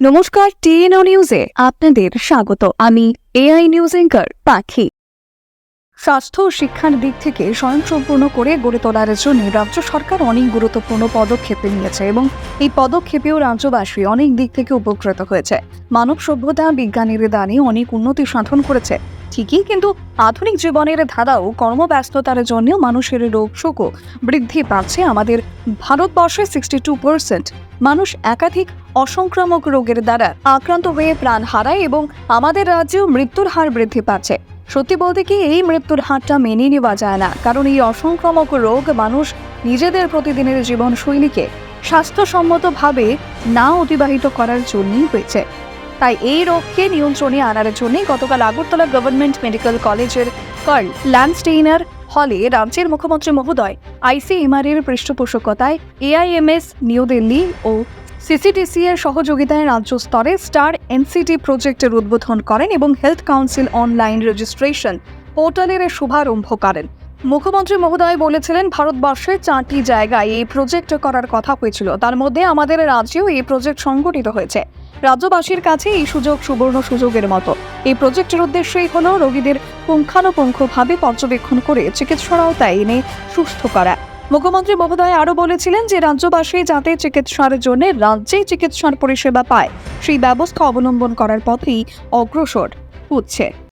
নমস্কার, টিএনও নিউজে আপনাদের স্বাগত। আমি এআই নিউজ এঙ্কার পাখি। স্বাস্থ্য ও শিক্ষার দিক থেকে স্বয়ংসম্পূর্ণ করে গড়ে তোলার জন্য রাজ্য সরকার অনেক গুরুত্বপূর্ণ পদক্ষেপ নিয়েছে এবং এই পদক্ষেপেও রাজ্যবাসী অনেক দিক থেকে উপকৃত হয়েছে। মানব সভ্যতা বিজ্ঞানীর দানে অনেক উন্নতি সাধন করেছে। ঠিকই, কিন্তু আধুনিক জীবনের ধারাও কর্মব্যস্ততার জন্য মানুষের রোগ শোকও বৃদ্ধি পাচ্ছে আমাদের ভারতবর্ষে সিক্সটি টু পার্সেন্ট মানুষ একাধিক অসংক্রামক রোগের দ্বারা আক্রান্ত হয়ে প্রাণ হারায় এবং আমাদের রাজ্যেও মৃত্যুর হার বৃদ্ধি পাচ্ছে। সত্যি বলতে কি, এই মৃত্যুর হারটা মেনে নেওয়া যায় না, কারণ এই অসংক্রামক রোগ মানুষ নিজেদের প্রতিদিনের জীবনশৈলীকে স্বাস্থ্যসম্মতভাবে না অতিবাহিত করার জন্যই হয়েছে। তাই এই রোগকে নিয়ন্ত্রণে আনার জন্যই গতকাল আগরতলা গভর্নমেন্ট মেডিকেল কলেজের কার্ল ল্যান্ডস্টেইনার হলে রাজ্যের মুখ্যমন্ত্রী মহোদয় আইসিএমআর এর পৃষ্ঠপোষকতায় এআইএমএস, নিউ দিল্লি ও সিসিটিসি এর সহযোগিতায় রাজ্য স্তরে স্টার এনসিটি প্রজেক্টের উদ্বোধন করেন এবং হেলথ কাউন্সিল অনলাইন রেজিস্ট্রেশন পোর্টালের শুভারম্ভ করেন। মুখ্যমন্ত্রী মহোদয় বলেছিলেন, ভারতবর্ষে চারটি জায়গায় এই প্রজেক্ট করার কথা হয়েছিল। তার মধ্যে আমাদের রাজ্যেও এই প্রজেক্ট সংগঠিত হয়েছে। রাজ্যবাসীর কাছে এই সুযোগ, সুবর্ণ সুযোগের মতো। এই প্রজেক্টের উদ্দেশ্যই হল রোগীদের পুঙ্খানুপুঙ্খভাবে পর্যবেক্ষণ করে চিকিৎসার আওতায় এনে সুস্থ করা। মুখ্যমন্ত্রী মহোদয় আরও বলেছিলেন যে, রাজ্যবাসী যাতে চিকিৎসার জন্য রাজ্যেই চিকিৎসার পরিষেবা পায়, সেই ব্যবস্থা অবলম্বন করার পথেই অগ্রসর হচ্ছে।